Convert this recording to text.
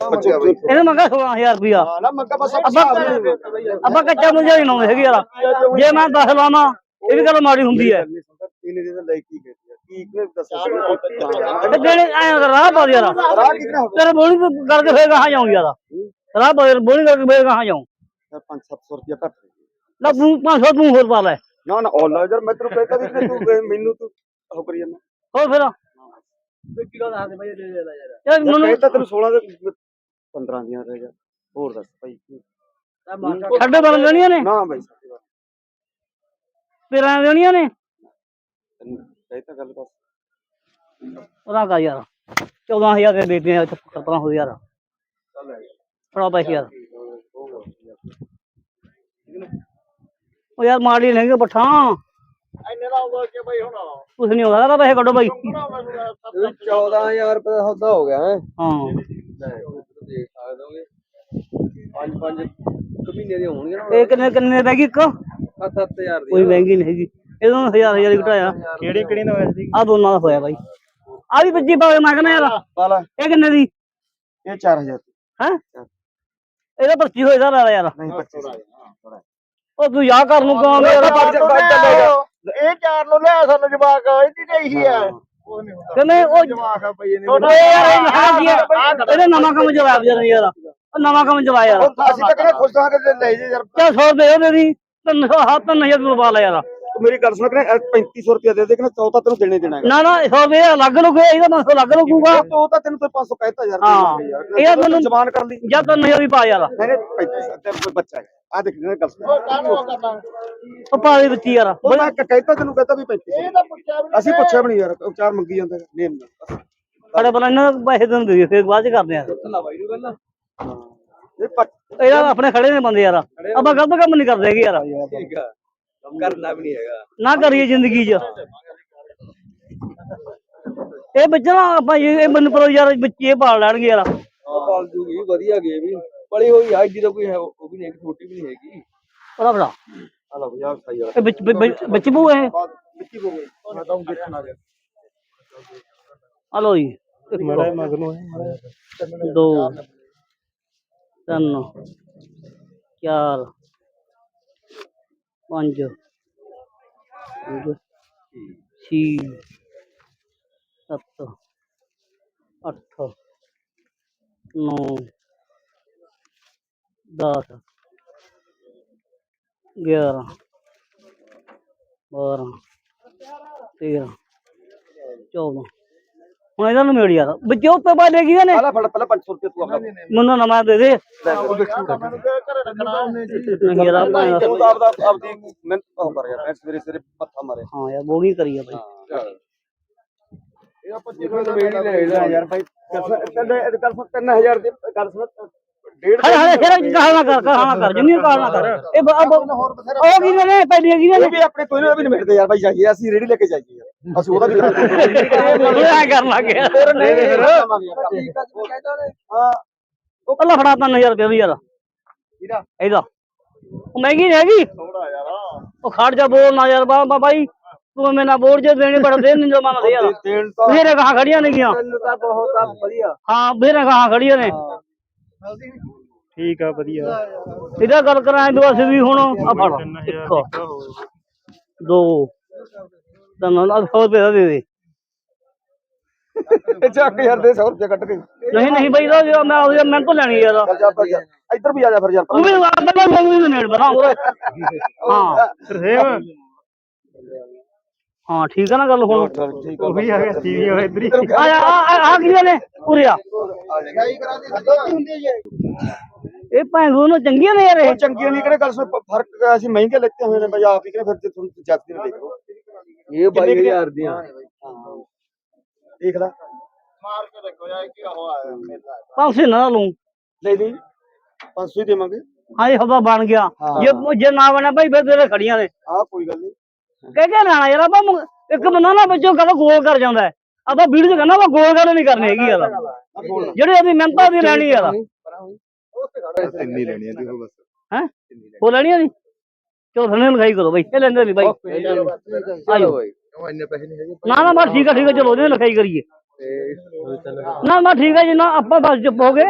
ਇਹਨੇ ਮੰਗਾ 16000 ਰੁਪਿਆ ਹਾਂ ਨਾ ਮੰਗਾ ਬਸ ਅੱਬਾ ਅੱਬਾ ਕੱਚਾ ਮੁੰਜਾ ਹੀ ਲਾਉਂਦੇ ਹੈਗੇ ਯਾਰ। ਜੇ ਮੈਂ 10 ਲਾਵਾਂ ਇਹ ਵੀ ਗੱਲ ਮਾੜੀ ਹੁੰਦੀ ਹੈ। ਇਹਨੇ ਦੇ ਲੈ ਕੀ ਕਹਿੰਦੀ ਕੀ ਕਿਹਨੇ ਦੱਸਿਆ ਤੇ ਜਿਹੜੇ ਐ ਰਾਹ ਪਾ ਦੇ ਯਾਰ ਰਾਹ ਕਿਹਨੇ ਹੋਵੇ ਤੇਰੇ ਬੋਲੀ ਤੋਂ ਕਰਕੇ ਫੇਰ ਕਹਾਂ ਜਾਉਂ ਯਾਰ। ਰਾਹ ਪਾ ਦੇ ਬੋਲੀ ਕਰਕੇ ਫੇਰ ਕਹਾਂ ਜਾਉਂ 5-700 ਰੁਪਇਆ ਘੱਟ ਲੈ ਤੂੰ 500 ਤੂੰ ਹੋਰ ਪਾ ਲੈ। ਨਾ ਨਾ ਯਾਰ ਮੈਂ ਤੈਨੂੰ ਕਹਿੰਦਾ ਵੀ ਕਿ ਤੂੰ ਮੈਨੂੰ ਤੂੰ ਉਹ ਕਰੀ ਜਾਂਦਾ। ਹੋਰ ਫਿਰ। ਯਾਰ ਮੈਨੂੰ ਕਹਿੰਦਾ ਤੈਨੂੰ 16 ਦੇ 15 ਦੀਆਂ ਰਹਿ ਗਿਆ। ਹੋਰ ਦੱਸ ਭਾਈ ਕੀ? ਸਾਡੇ ਬਣ ਜਾਣੀਆਂ ਨੇ? ਨਾ ਭਾਈ ਤੇਰਾਂ ਦੇਣੀਆਂ ਨੇ? ਤੈਨੂੰ ਕਹਿਤਾ ਗੱਲ ਬਸ। ਉਹਦਾ ਕਾ ਯਾਰ। 14000 ਦੇ ਦੇਤੇ ਆ ਖਤਰਾ ਹੋ ਯਾਰ ਫੜਾ ਪੈਸੇ ਯਾਰ। ਉਹ ਯਾਰ ਮਾੜੀ ਨਹੀਂ ਪਠਾ ਇੰਨੇ ਦਾ ਆਉਂਦਾ ਕਿ ਭਾਈ ਹੁਣ? ਕੁਛ ਨਹੀਂ ਹੋਗਾ ਪੈਸੇ ਕੱਢੋ ਬਾਈ। 14000 ਰੁਪਏ ਦਾ ਸੌਦਾ ਹੋ ਗਿਆ ਹੈ। ਪੰਜ ਪੰਜ ਮਹੀਨੇ ਦੇ ਹੋਣਗੇ ਨਾ ਇਹ ਕਿੰਨੇ ਕਿੰਨੇ ਗਈ ਇੱਕ? 7000 ਕੋਈ ਮਹਿੰਗੀ ਨਹੀਂ ਹੈਗੀ। ਇਹਦੋਂ ਹਜ਼ਾਰ ਹਜ਼ਾਰ ਹੀ ਘਟਾਇਆ। ਕਿਹੜੀ ਕਿਹੜੀ ਦਾ ਹੋਇਆ ਸੀ? ਆ ਦੋਨਾਂ ਦਾ ਹੋਇਆ ਬਾਈ। ਆ ਵੀ 25 ਪਾਵੇ ਮੈਂ ਕਹਿੰਦਾ ਯਾਰ ਵਾਲਾ ਇਹ ਕਿੰਨੇ ਦੀ? ਇਹ 4000 ਹੈ? ਇਹਦਾ 25 ਹੋਏਦਾ ਲੈ ਲੈ ਯਾਰ। ਨਹੀਂ 25 ਉਹ ਤੂੰ ਯਾ ਕਰ ਨੂੰ ਕਹਾਂ ਯਾਰ ਇਹ ਚਾਰ ਨੂੰ ਲਿਆ ਸਾਨੂੰ ਜਵਾਕ ਇਹਦੀ ਤੇ ਇਹੀ ਹੈ। ਕਹਿੰਦੇ ਉਹ ਜਵਾਕ ਆ ਯਾਰ ਹੈ? ਇਹਨੇ ਨਵਾਂ ਕੰਮ ਚਲਾਇਆ ਵਿਚਾਰਾ ਯਾਰ। ਉਹ ਨਵਾਂ ਕੰਮ ਯਾਰ ਅਸੀਂ ਤਾਂ ਕਿਹੜਾ ਖੁਸ਼ ਹਾਂ ਕਿ ਲੈ ਜੇ ਯਾਰ। ਚਾ 100 ਦੇ ਉਹਦੇ ਦੀ 300 ਹੱਥ 3000 ਤੂੰ ਪਾ ਲੈ ਯਾਰ। ਤੂੰ ਮੇਰੀ ਗੱਲ ਸੁਣ ਕਿ 3500 ਰੁਪਏ ਦੇ ਦੇ ਕਿ ਚੌਥਾ ਤੈਨੂੰ ਦੇਣੇ ਦੇਣਾ ਨਾ ਨਾ 100 ਦੇ ਅਲੱਗ ਲੁਗੇ ਇਹਦਾ 500 ਅਲੱਗ ਲੁਗੂਗਾ ਤੂੰ ਤਾਂ ਤੈਨੂੰ ਤੇ 500 ਕਹਿਤਾ ਯਾਰ ਹਾਂ। ਇਹ ਮੈਨੂੰ- ਜ਼ਬਾਨ ਕਰ ਲਈ। ਜਾਂ 3000 ਵੀ ਪਾ ਯਾਰ। ਨਹੀਂ ਨਹੀਂ 35 ਤੇਰਾ ਕੋਈ ਬੱਚਾ ਹੈ ਆ ਦੇਖ ਇਹ ਗੱਲ ਸੁਣ। ਉਹ ਪਾ ਦੇ ਵਿੱਚ ਹੀ ਯਾਰ। ਉਹ ਮੈਂ ਕਹਿਤਾ ਤੈਨੂੰ ਕਹਿਤਾ ਵੀ 35 ਇਹ ਤਾਂ ਪੁੱਛਿਆ ਵੀ ਅਸੀਂ ਪੁੱਛਿਆ ਵੀ ਨਹੀਂ ਯਾਰ ਉਹ ਚਾਰ ਮੰਗੀ ਜਾਂਦਾ ਨੇਮ ਨਾਲ। ਸਾਡੇ ਬਲਾ ਇਹਨਾਂ ਨੂੰ ਪੈਸੇ ਦਿੰਦੇ ਦੇ ਫਿਰ ਬਾਅਦ ਚ ਕਰਦੇ ਆ। ਇਹ ਪੱਟ ਇਹਦਾ ਆਪਣੇ ਖੜੇ ਨੇ ਬੰਦੇ ਯਾਰ। ਆਪਾਂ ਗਲਤ ਕੰਮ ਨਹੀਂ ਕਰਦੇ ਹੈਗੇ ਯਾਰ। ਕਰਨਾ ਵੀ ਨਹੀਂ ਹੈਗਾ। ਨਾ ਕਰੀਏ ਜ਼ਿੰਦਗੀ 'ਚ। ਇਹ ਬੱਚਾ ਨਾ ਆਪਾਂ ਇਹ ਇਹ ਮੈਨੂੰ ਪਰ ਯਾਰ ਬੱਚੇ ਪਾਲ ਲੈਣਗੇ ਯਾਰ। ਪਾਲ ਜੂਗੀ ਵਧੀਆ ਗੇਮ ਹੀ ਬੜੀ ਹੋਈ ਆ ਜੀ ਦਾ ਕੋਈ ਹੈ ਉਹ ਵੀ ਨਹੀਂ ਛੋਟੀ ਵੀ ਨਹੀਂ ਹੈਗੀ। ਉਹਦਾ ਬੜਾ ਆ ਲਓ ਯਾਰ ਸਹੀ ਆ ਇਹ ਵਿੱਚ ਬੱਚੇ ਬੂ ਇਹ? ਵਿੱਕੀ ਬੋਲ ਮੈਂ ਤਾਂ ਦੇਖਣ ਆ ਗਿਆ। ਹਲੋ ਜੀ। ਇੱਕ ਹੈ। ਦੋ। ਤਿੰਨ ਚਾਰ ਪੰਜ ਛੇ ਸੱਤ ਅੱਠ ਨੌ ਦਸ ਗਿਆਰਾਂ ਬਾਰਾਂ ਤੇਰਾਂ ਚੌਦਾਂ। ਹੁਣ ਇਹਦਾ ਨੂੰ ਮੇੜ ਯਾਰ ਵਿੱਚੋਂ ਉੱਤੇ ਪਾ ਲੈ ਗਈ ਨੇ। ਪਹਿਲਾਂ ਫੜ ਪਹਿਲਾਂ 500 ਰੁਪਏ ਤੂੰ ਆਪਣਾ। ਮੈਨੂੰ ਨਵਾਂ ਦੇ ਦੇ। ਘਰੇ ਰੱਖਣਾ ਨਹੀਂ ਯਾਰ ਆਪਾਂ ਤੂੰ ਤਾਂ ਆਪਦਾ ਆਪਦੀ ਮਿਹਨਤ ਉਹ ਕਰ ਯਾਰ ਮੈਂ ਸਵੇਰੇ ਸਵੇਰੇ ਮੱਥਾ ਮਾਰੇ ਹਾਂ ਯਾਰ ਬੋਲੀ ਕਰੀ ਆ ਬਾਈ। ਇਹ ਆਪਾਂ ਜਿਵੇਂ ਤਾਂ ਵੇੜੀ ਲੈਦਾ ਯਾਰ ਭਾਈ ਤਿੰਨ ਗੱਲ ਸੁਣ 3000 ਦੀ ਗੱਲ ਸੁਣ। ਡੇਢ ਹਲੇ ਹਲੇ ਫਿਰ ਕਹਾਣਾ ਕਰ ਕਹਾਣਾ ਕਰ ਜਿੰਨੀ ਕਹਾਣਾ ਕਰ। ਇਹ ਬ- ਅਬ- ਉਹ ਕੀ ਨੇ ਪਹਿਲੀਆਂ ਕੀ ਨੇ। ਇਹ ਵੀ ਆਪਣੇ ਕੋਈ ਨਾ ਵੀ ਮਿਲਦੇ ਯਾਰ ਭਾਈ ਜਾਈਏ ਅਸੀਂ ਰੇੜੀ ਲੈ ਕੇ ਜਾਈਏ। ਯਾਰ ਅਸੀਂ ਉਹਦਾ ਵੀ ਕਰਾਂਗੇ ਐ ਕਰਨ। ਲੱਗੇ ਫਿਰ ਨਹੀਂ ਫਿਰ ਹਾਂ। ਉਹ ਕੱਲਾ ਫੜਾ 3000 ਰੁਪਏ ਵੀ ਯਾਰ। ਇਹਦਾ ਇਹਦਾ। ਉਹ ਮਹਿੰਗੀ ਨਹੀਂ ਹੈਗੀ। ਥੋੜਾ ਯਾਰ ਉਹ ਖੜ ਜਾ ਬੋਲ ਨਾ ਯਾਰ ਬਾ ਬਾ- ਬਾਈ। ਤੂੰ ਮੈਨਾਂ ਬੋਲ ਜੇ ਦੇਣੇ ਬੜਾ ਦੇ ਨਹੀਂ ਜਮਾਨਾ ਦੇ ਯਾਰ। ਦੇਣ ਤਾਂ ਮੇਰੇ ਕਹਾ ਖੜੀਆਂ ਨੇ ਗਿਆ। ਤਾਂ ਬਹੁਤ ਆ ਵਧੀਆ। ਹਾਂ ਮੇਰੇ ਕਹਾ ਖੜੀਆਂ ਨੇ। ਠੀਕ ਆ ਵਧੀਆ। ਇਹਦਾ ਗੱਲ ਕਰਾਂ ਦੋ ਅਸੀਂ ਵੀ ਹੁਣ ਆ ਫੜ ਇੱਕ ਦੋ। ਤਿੰਨ ਨਾਲ 100 ਰੁਪਏ ਦਾ ਦੇ ਦੇ। ਚੱਕ ਯਾਰ ਦੇ 100 ਰੁਪਏ ਕੱਟ ਕੇ। ਨਹੀਂ ਨਹੀਂ ਬਈ ਦਾ ਜੇ ਮੈਂ ਉਹਦੇ ਮੈਂ ਤੋਂ ਲੈਣੀ ਯਾਰ। ਇੱਧਰ ਵੀ ਆ ਜਾ ਫਿਰ ਯਾਰ ਤੂੰ ਵੀ ਆਪਣਾ ਮੰਗਣੀ ਦੇ ਨੇੜ ਬਣਾ ਹਾਂ। ਸੇਮ ਹਾਂ ਠੀਕ ਆ ਨਾ ਗੱਲ ਹੁਣ ਉਹੀ ਆ ਗਿਆ ਟੀਵੀ ਵਾਲਾ ਇੱਧਰ ਹੀ। ਆ ਆ ਆ- ਆ ਕੀ ਨੇ ਉਰੇ ਆ। ਦੀ ਇਹ ਭੈਣ ਦੋਨੋਂ ਚੰਗੀਆਂ ਨੇ ਯਾਰ ਇਹ। ਚੰਗੀਆਂ ਨਹੀਂ ਕਿਹੜੇ ਗੱਲ ਸੁਣ ਪ- ਫ਼ਰਕ ਅਸੀਂ ਮਹਿੰਗੇ ਲੈਤੇ ਹੋਏ ਨੇ ਬਈ ਆਪ ਹੀ ਕਿਹਨੇ ਫਿਰ ਤੇ ਤੁਹਾਨੂੰ ਜੱਜ ਨੇ ਦੇਖ। ਲਓ ਇਹ 22000 ਦੀਆਂ। ਦੇਖ ਲੈ। ਮਾਰ ਕੇ ਦੇਖੋ ਯਾਰ ਕੀ ਹੋਇਆ ਮੇਲਾ। ਪਾਸੇ ਨਾ ਲੂੰ ਲੈ ਲਈ। 500 ਹੀ ਦੇਵਾਂਗੇ। ਹਾਂ ਇਹ ਹਵਾ ਬਣ ਗਿਆ। ਹਾਂ। ਜੇ ਜੇ ਨਾ ਬਣਿਆ ਭਾਈ ਫਿਰ ਤੇਰੇ ਖੜੀਆਂ ਨੇ। ਆਹ ਕੋਈ ਗੱਲ ਨਹੀਂ। ਕਹਿ ਕੇ ਲੈਣਾ ਯਾਰ ਆਪਾਂ ਮੁ- ਇੱਕ ਬੰਦਾ ਨਾ ਵਿੱਚੋਂ ਕਹਿੰਦਾ ਗੋਲ ਕਰ ਜਾਂਦਾ ਹੈ। ਆਪਾਂ ਵੀਡੀਓ ਕਹਿੰਦਾ ਆਪਾਂ ਗੋਲ ਗੱਲ ਨਹੀਂ ਕਰਨੀ ਹੈਗੀ ਯਾਰ ਜਿਹੜੇ ਅਸੀਂ ਮਿਹਨਤਾਂ ਦੀ ਲੈਣੀ ਯਾਰ ਇੰਨੀ ਲੈਣੀ ਹੈ ਦੇਖੋ ਬਸ। ਹੈ? ਉਹ ਲੈਣੀਆਂ ਨਹੀਂ ਚਲੋ ਥੱਲੇ ਕਰੋ ਬਾਈ ਇਹ ਲੈਂਦੇ ਨਹੀਂ ਬਾਈ। ਆਜੋ ਉਹ ਇੰਨੇ ਪੈਸੇ ਨਹੀਂ ਹੈਗੇ? ਨਾ ਨਾ ਬਸ ਠੀਕ ਆ ਠੀਕ ਆ ਚਲੋ ਉਹਦੇ ਲਿਖਾਈ ਕਰੀਏ। ਨਾ ਮੈਂ ਠੀਕ ਹੈ ਜੀ ਨਾ ਆਪਾਂ ਬਸ ਚੁੱਪ ਹੋ ਗਏ।